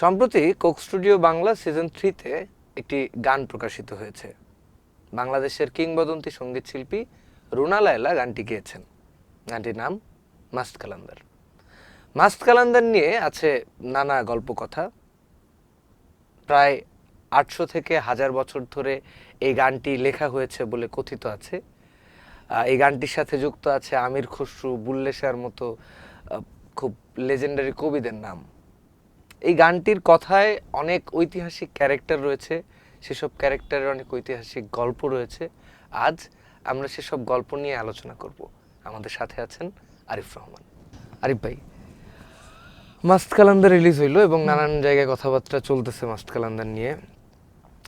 সম্প্রতি Coke studio Bangla season থ্রিতে একটি গান প্রকাশিত হয়েছে। বাংলাদেশের কিংবদন্তি সংগীত শিল্পী রুনা লায়লা গানটি গেয়েছেন। গানটির নাম মাস্ত কালান্দার। মাস্ত কালান্দার নিয়ে আছে নানা গল্প কথা প্রায় আটশো থেকে হাজার বছর ধরে এই গানটি লেখা হয়েছে বলে কথিত আছে। এই গানটির সাথে যুক্ত আছে আমির খসরু, বুল্লেশার মতো খুব লেজেন্ডারি কবিদের নাম। এই গানটির কথায় অনেক ঐতিহাসিক ক্যারেক্টার রয়েছে সেসব ক্যারেক্টারের অনেক ঐতিহাসিক গল্প রয়েছে। আজ আমরা সেসব গল্প নিয়ে আলোচনা করব। আমাদের সাথে আছেন আরিফ রহমান। আরিফ ভাই মাস্ত কালান্দার রিলিজ হইল এবং নানান জায়গায় কথাবার্তা চলতেছে মাস্ত কালান্দার নিয়ে।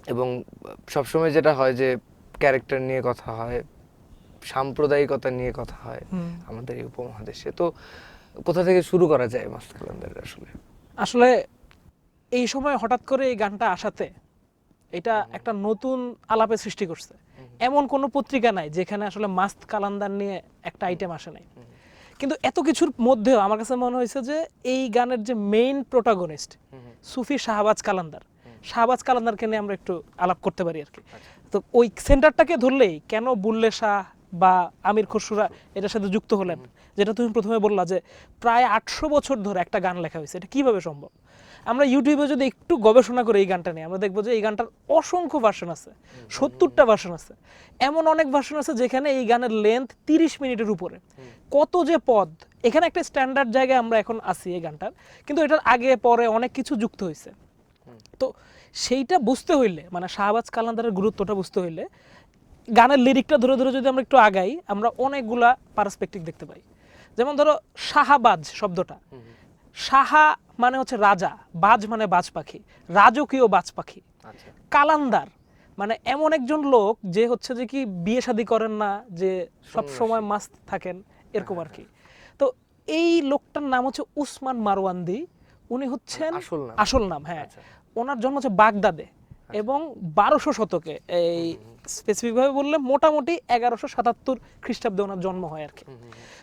এবং সবসময় যেটা হয় যে ক্যারেক্টার নিয়ে কথা হয় সাম্প্রদায়িকতা নিয়ে কথা হয় আমাদের এই উপমহাদেশে। তো কোথা থেকে শুরু করা যায় মাস্ত কালান্দারের আসলে? আসলে এই সময় হঠাৎ করে এই গানটা আসাতে এটা একটা নতুন আলাপের সৃষ্টি করছে। এমন কোনো পত্রিকা নাই যেখানে আসলে মাস্ত কালান্দার নিয়ে একটা আইটেম আসে নাই। কিন্তু এত কিছুর মধ্যেও আমার কাছে মনে হয়েছে যে এই গানের যে মেইন প্রোটাগনিস্ট সুফি শাহবাজ কালান্দার শাহবাজ কালান্দারকে নিয়ে আমরা একটু আলাপ করতে পারি আর কি তো ওই সেন্টারটাকে ধরলেই কেন বুল্লে শাহ বা আমির খসরুরা এটার সাথে যুক্ত হলেন। যেটা তুমি প্রথমে বললা যে প্রায় আটশো বছর ধরে একটা গান লেখা হয়েছে। এটা কীভাবে সম্ভব? আমরা ইউটিউবে যদি একটু গবেষণা করে এই গানটা নিয়ে আমরা দেখব যে এই গানটার অসংখ্য ভার্সন আছে, সত্তরটা ভার্সন আছে। এমন অনেক ভার্সন আছে যেখানে এই গানের লেন্থ তিরিশ মিনিটের উপরে। কত যে পদ, এখানে একটা স্ট্যান্ডার্ড জায়গায় আমরা এখন আছি এই গানটার, কিন্তু এটার আগে, পরে অনেক কিছু যুক্ত হয়েছে। তো সেইটা বুঝতে হইলে মানে শাহবাজ কালান্দারের গুরুত্বটা বুঝতে হইলে গানের লিরিকটা ধরে ধরে যদি আমরা একটু আগাই আমরা অনেকগুলা পারসপেক্টিভ দেখতে পাই। যেমন ধরো শাহাবাজ শব্দটা। সাহা মানে হচ্ছে রাজা বাজ মানে বাজ পাখি রাজকীয় বাজ পাখি। আচ্ছা। কালান্দার মানে এমন একজন লোক যে হচ্ছে যে কি বিয়ে শাদী করেন না যে সব সময় মাস্ত থাকেন এরকম আর কি তো এই লোকটার নাম হচ্ছে উসমান মারওয়ান্দি। উনি হচ্ছেন আসল নাম? হ্যাঁ। আচ্ছা। ওনার জন্ম হচ্ছে বাগদাদে। এবং বারোশো শতকে এই স্পেসিফিক ভাবে বললে মোটামুটি এগারোশো সাতাত্তর খ্রিস্টাব্দে ওনার জন্ম হয় আর কি।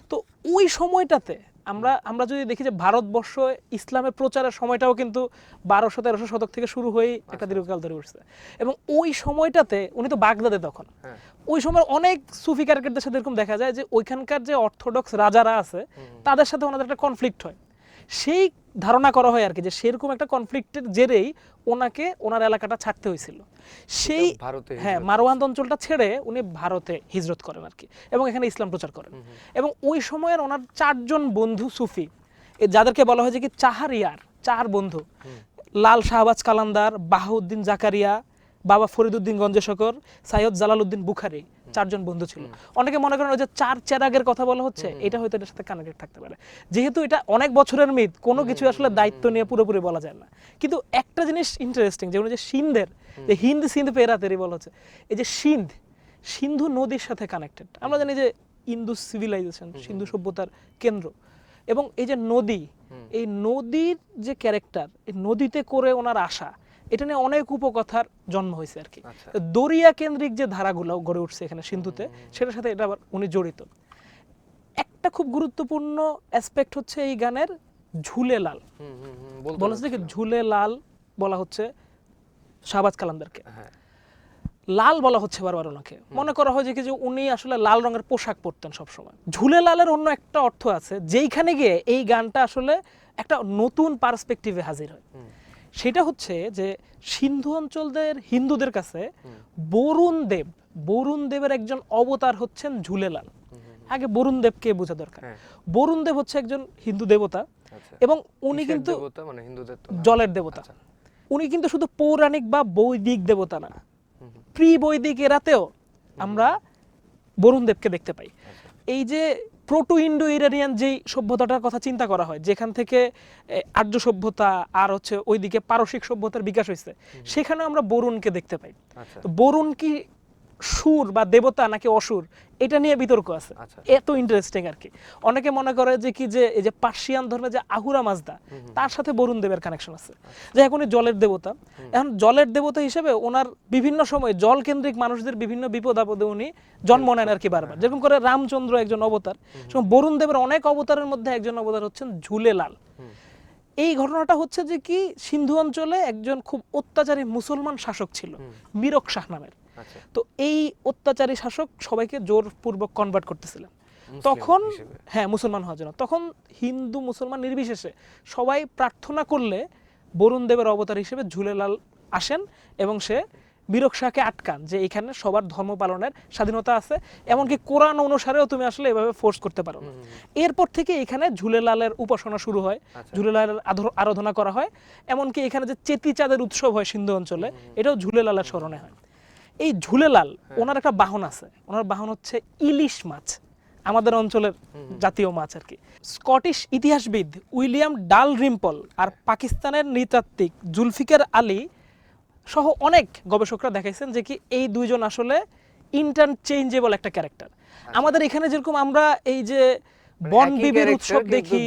তো ওই সময়টাতে আমরা আমরা যদি দেখি যে ভারতবর্ষ ইসলামের প্রচারের সময়টাও কিন্তু বারোশো তেরোশো শতক থেকে শুরু হয়েই একটা দীর্ঘকাল ধরে উঠছে। এবং ওই সময়টাতে উনি তো বাগদাদে তখন। হ্যাঁ। ওই সময় অনেক সুফি ক্যারেক্টারদের সাথে এরকম দেখা যায় যে ওইখানকার যে অর্থোডক্স রাজারা আছে তাদের সাথে ওনাদের একটা কনফ্লিক্ট হয়। সেই ধারণা করা হয় আর কি যে সেরকম একটা কনফ্লিক্টের জেরেই ওনাকে ওনার এলাকাটা ছাড়তে হয়েছিল। সেই ভারতে হ্যাঁ হিজরত মারওয়ান অঞ্চলটা ছেড়ে উনি ভারতে হিজরত করেন আর কি এবং এখানে ইসলাম প্রচার করেন। এবং ওই সময়ের ওনার চারজন বন্ধু সুফি যাদেরকে বলা হয় যে কি চাহারিয়ার চার বন্ধু। লাল শাহবাজ কালান্দার বাহাউদ্দিন জাকারিয়া বাবা ফরিদুদ্দিন গঞ্জেশকর সাইয়দ জালালউদ্দিন বুখারি চারজন বন্ধু ছিল। অনেকে মনে করেন ওই যে চার চেরাগের কথা বলা হচ্ছে এটা হয়তো এটার সাথে কানেক্টেড থাকতে পারে। যেহেতু এটা অনেক বছরের মিথ কোনো কিছু আসলে দায়িত্ব নিয়ে পুরোপুরি বলা যায় না। কিন্তু একটা জিনিস ইন্টারেস্টিং যেমন যে সিন্ধের যে হিন্দ সিন্ধ পেরাতেরি বলা হচ্ছে এই যে সিন্ধ সিন্ধু নদীর সাথে কানেক্টেড আমরা জানি যে ইন্দু সিভিলাইজেশন সিন্ধু সভ্যতার কেন্দ্র। এবং এই যে নদী এই নদীর যে ক্যারেক্টার এই নদীতে করে ওনার আশা এটা নিয়ে অনেক উপকথার জন্ম হয়েছে আর কি। আচ্ছা। দরিয়া কেন্দ্রিক যে ধারাগুলো গড়ে উঠছে এখানে সিন্ধুতে সেটার সাথে এটা আবার উনি জড়িত। একটা খুব গুরুত্বপূর্ণ অ্যাসপেক্ট হচ্ছে এই গানের ঝুলে লাল। বলা হচ্ছে কি ঝুলে লাল বলা হচ্ছে শাহবাজ কালান্দারকে হ্যাঁ। লাল বলা হচ্ছে বারবার ওনাকে। মনে করা হয় যে কি যে উনি আসলে লাল রঙের পোশাক পরতেন সবসময়। ঝুলে লালের অন্য একটা অর্থ আছে যেইখানে গিয়ে এই গানটা আসলে একটা নতুন পার্সপেক্টিভে হাজির হয়। সেটা হচ্ছে যে সিন্ধু অঞ্চলদের হিন্দুদের কাছে বরুণ দেব বরুণ দেবের একজন অবতার হচ্ছেন ঝুলেলাল। আগে বরুণ দেবকে বোঝা দরকার? হ্যাঁ। বরুণ দেব হচ্ছে একজন হিন্দু দেবতা আচ্ছা। এবং উনি কিন্তু মানে? জলের দেবতা। আচ্ছা। উনি কিন্তু শুধু পৌরাণিক বা বৈদিক দেবতা না। প্রি বৈদিক এরাতেও আমরা বরুণ দেবকে দেখতে পাই। আচ্ছা। এই যে প্রোটো ইন্ডো ইরানিয়ান যেই সভ্যতাটার কথা চিন্তা করা হয় যেখান থেকে আর্য সভ্যতা আর হচ্ছে ওইদিকে পারসিক সভ্যতার বিকাশ হয়েছে সেখানে আমরা বরুণকে দেখতে পাই। আচ্ছা। তো বরুণ কি সুর বা দেবতা নাকি অসুর এটা নিয়ে বিতর্ক আছে। আচ্ছা। এত ইন্টারেস্টিং আর কি। অনেকে মনে করে যে কি যে এই যে পার্সিয়ান ধর্মের যে আহুরা মাজদা তার সাথে বরুণ দেবের কানেকশন আছে। যে এখন জলের দেবতা। এখন জলের দেবতা হিসেবে ওনার বিভিন্ন সময় জল কেন্দ্রিক মানুষদের বিভিন্ন বিপদ আপদে উনি জন্ম নেন আর কি বারবার। যেরকম করে রামচন্দ্র একজন অবতার বরুণ দেবের অনেক অবতারের মধ্যে একজন অবতার হচ্ছেন ঝুলে লাল এই ঘটনাটা হচ্ছে যে কি সিন্ধু অঞ্চলে একজন খুব অত্যাচারী মুসলমান শাসক ছিল। মিরক শাহ নামের। আচ্ছা তো এই অত্যাচারী শাসক সবাইকে জোরপূর্বক কনভার্ট করতেছিলেন। তখন হ্যাঁ মুসলমান হওয়ার জন্য। তখন হিন্দু মুসলমান নির্বিশেষে সবাই প্রার্থনা করলে বরুণ দেবের অবতার হিসেবে ঝুলেলাল আসেন এবং সে বীরক শাহকে আটকান যে এখানে সবার ধর্ম পালনের স্বাধীনতা আছে এমনকি কোরআন অনুসারেও তুমি আসলে এভাবে ফোর্স করতে পারো না। এরপর থেকে এখানে ঝুলেলালের উপাসনা শুরু হয়। আচ্ছা। ঝুলেলালের আরাধনা করা হয়। এমনকি এখানে যে চেতি চাঁদের উৎসব হয় সিন্ধু অঞ্চলে এটাও ঝুলেলালের স্মরণে হয়। এই ঝুলেলাল হ্যাঁ। ওনার একটা বাহন আছে। ওনার বাহন হচ্ছে ইলিশ মাছ আমাদের অঞ্চলের জাতীয় মাছ আর কি। স্কটিশ ইতিহাসবিদ উইলিয়াম ডাল রিম্পল আর পাকিস্তানের নৃতাত্ত্বিক জুলফিকার আলী সহ অনেক গবেষকরা দেখাইছেন যে কি এই দুইজন আসলে ইন্টারচেঞ্জেবল একটা ক্যারেক্টার আমাদের এখানে যেরকম আমরা এই যে মানে বন বিবির উৎসব দেখি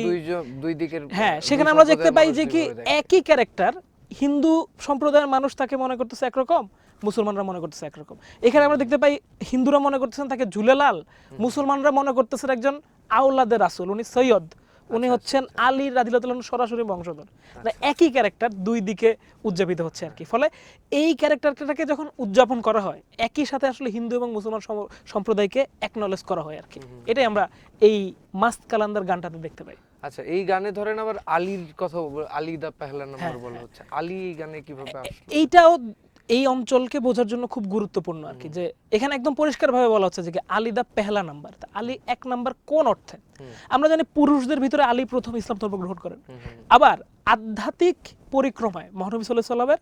দুই দিকের হ্যাঁ সেখানে আমরা দেখতে পাই যে কি একই ক্যারেক্টার হিন্দু সম্প্রদায়ের মানুষ তাকে মনে করতেছে একরকম মুসলমানরা মনে করতেছে একরকম। এখানে আমরা দেখতে পাই হিন্দুরা মনে করতেছেন তাকে ঝুলেলাল মুসলমানরা মনে করতেছেন একজন আউলাদের রাসুল উনি সৈয়দ। উনি আচ্ছা, হচ্ছেন আলী রাদিল্লাহ সরাসরি বংশধর। মানে একই ক্যারেক্টার দুই দিকে উদযাপিত হচ্ছে আর কি। ফলে এই ক্যারেক্টারটাকে যখন উদযাপন করা হয় একই সাথে আসলে হিন্দু এবং মুসলমান সম্প্রদায়কে একনলেজ করা হয় আর কি। এটাই আমরা এই মাস্ত কালান্দার গানটাতে দেখতে পাই। আচ্ছা এই গানে ধরেন আবার আলীর কথা বল- আলী দা পেহলা নাম্বার হ্যাঁ, বলা হচ্ছে। আলী এই গানে কীভাবে এইটাও এই অঞ্চলকে বোঝার জন্য খুব গুরুত্বপূর্ণ আর কি। যে এখানে একদম পরিষ্কারভাবে বলা হচ্ছে যে আলী দা পেহলা নাম্বার। আলী এক নাম্বার কোন অর্থে? আমরা জানি পুরুষদের ভিতরে আলী প্রথম ইসলাম ধর্ম গ্রহণ করেন। আবার আধ্যাত্মিক পরিক্রমায় মহানবী সাল্লাহ সাল্লামের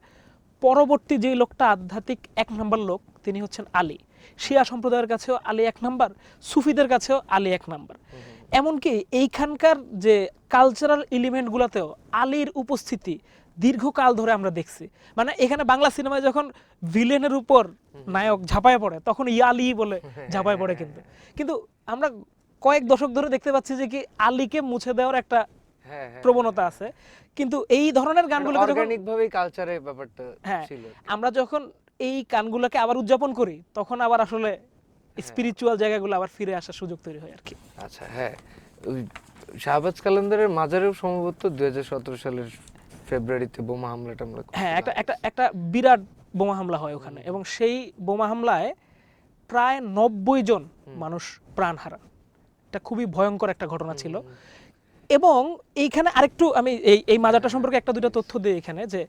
পরবর্তী যে লোকটা আধ্যাত্মিক এক নাম্বার লোক তিনি হচ্ছেন আলী। শিয়া সম্প্রদায়ের কাছেও আলী এক নাম্বার সুফিদের কাছেও আলী এক নাম্বার। এমনকি এইখানকার যে কালচারাল এলিমেন্টগুলোতেও আলীর উপস্থিতি দীর্ঘকাল ধরে আমরা দেখছি। মানে এখানে বাংলা সিনেমায় যখন ভিলেনের উপর নায়ক ঝাঁপায় পড়ে তখন ইয়ালি বলে ঝাঁপায় পড়ে কিন্তু। কিন্তু আমরা কয়েক দশক ধরে দেখতে পাচ্ছি যে কি আলীকে মুছে দেওয়ার একটা হ্যাঁ হ্যাঁ প্রবণতা আছে। কিন্তু এই ধরনের গানগুলোকে যখন অর্গানিক ব্যাপারটা হ্যাঁ ছিল। আমরা যখন এই গানগুলোকে আবার উদযাপন করি তখন আবার আসলে স্পিরিচুয়াল জায়গাগুলো আবার ফিরে আসার সুযোগ তৈরি হয় আর কি। আচ্ছা হ্যাঁ। শাহবাজ কালান্দারের মাজারেও সম্ভবত দুই হাজার সতেরো সালের ফেব্রুয়ারিতে বোমা হামলাটা আমরা হ্যাঁ একটা একটা একটা বিরাট বোমা হামলা হয় ওখানে এবং সেই বোমা হামলায় প্রায় নব্বই জন মানুষ প্রাণ হারান। এটা খুবই ভয়ঙ্কর একটা ঘটনা ছিল। এবং এইখানে আরেকটু আমি এই এই মাজারটা সম্পর্কে একটা দুইটা তথ্য দিই এখানে যে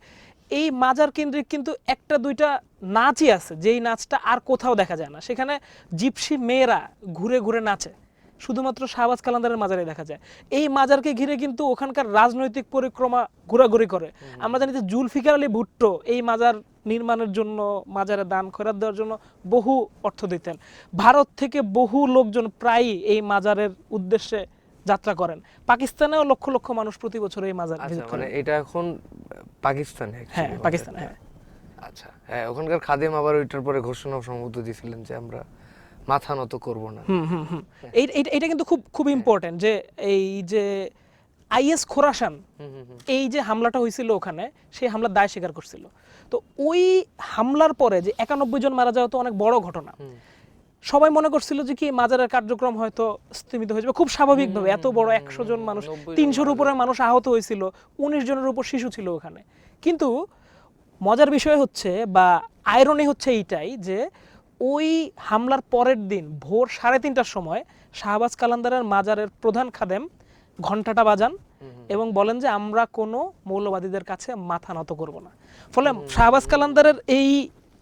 এই মাজার কেন্দ্রিক কিন্তু একটা দুইটা নাচই আছে যেই নাচটা আর কোথাও দেখা যায় না। সেখানে জিপসি মেয়েরা ঘুরে ঘুরে নাচে। শুধুমাত্র শাহবাজ কালান্দারের মাজারে দেখা যায়। এই মাজারকে ঘিরে কিন্তু ওখানকার রাজনৈতিক পরিক্রমা ঘোরাঘুরি করে। আমরা জানি যে জুলফিকার আলী ভুট্টো এই মাজার নির্মাণের জন্য মাজারে দান খয়রাত দেওয়ার জন্য বহু অর্থ দিতেন। ভারত থেকে বহু লোকজন প্রায়ই এই মাজারের উদ্দেশ্যে যাত্রা করেন। পাকিস্তানেও লক্ষ লক্ষ মানুষ প্রতি বছর এই মাজার আচ্ছা মানে এটা এখন পাকিস্তানে হ্যাঁ পাকিস্তানে হ্যাঁ। আচ্ছা হ্যাঁ ওখানকার খাদেম আবার ওইটার পরে ঘোষণা সম্ভবত দিয়েছিলেন যে আমরা মাথা নত করব না। হুম হুম হুম। এই- এই- এটা কিন্তু খুব খুব ইম্পর্টেন্ট যে এই যে আইএস খোরাসান। এই যে হামলাটা হয়েছিল ওখানে সেই হামলার দায় স্বীকার করছিল। তো ওই হামলার পরে যে একানব্বই জন মারা যাওয়া তো অনেক বড় ঘটনা। সবাই মনে করছিল যে কি মাজারের কার্যক্রম হয়তো স্থিমিত হয়ে যাবে। খুব স্বাভাবিকভাবে এত বড় একশো জন মানুষ তিনশোর উপরে মানুষ আহত হয়েছিল উনিশ জনের উপর শিশু ছিল ওখানে। কিন্তু মজার বিষয় হচ্ছে বা আয়রনি হচ্ছে এইটাই যে ওই হামলার পরের দিন ভোর সাড়ে তিনটার সময় শাহবাজ কালান্দারের মাজারের প্রধান খাদেম ঘন্টাটা বাজান এবং বলেন যে আমরা কোনো মৌলবাদীদের কাছে মাথা নত করব না। ফলে শাহবাজ কালান্দারের এই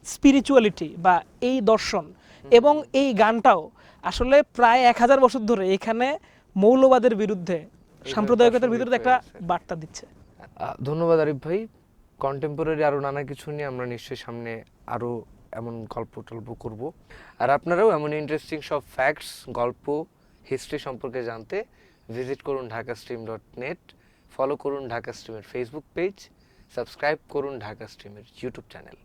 স্পিরিচুয়ালিটি বা এই দর্শন এবং এই গানটাও আসলে প্রায় এক হাজার বছর ধরে এখানে মৌলবাদের বিরুদ্ধে সাম্প্রদায়িকতার বিরুদ্ধে একটা বার্তা দিচ্ছে। ধন্যবাদ আরিফ ভাই। কন্টেম্পোরারি আরও নানা কিছু নিয়ে আমরা নিশ্চয়ই সামনে আরও এমন গল্প টল্প করব। আর আপনারাও এমন ইন্টারেস্টিং সব ফ্যাক্টস গল্প হিস্ট্রি সম্পর্কে জানতে ভিজিট করুন Dhaka stream dot net follow করুন ঢাকা স্ট্রিমের ফেসবুক পেজ সাবস্ক্রাইব করুন ঢাকা স্ট্রিমের ইউটিউব চ্যানেল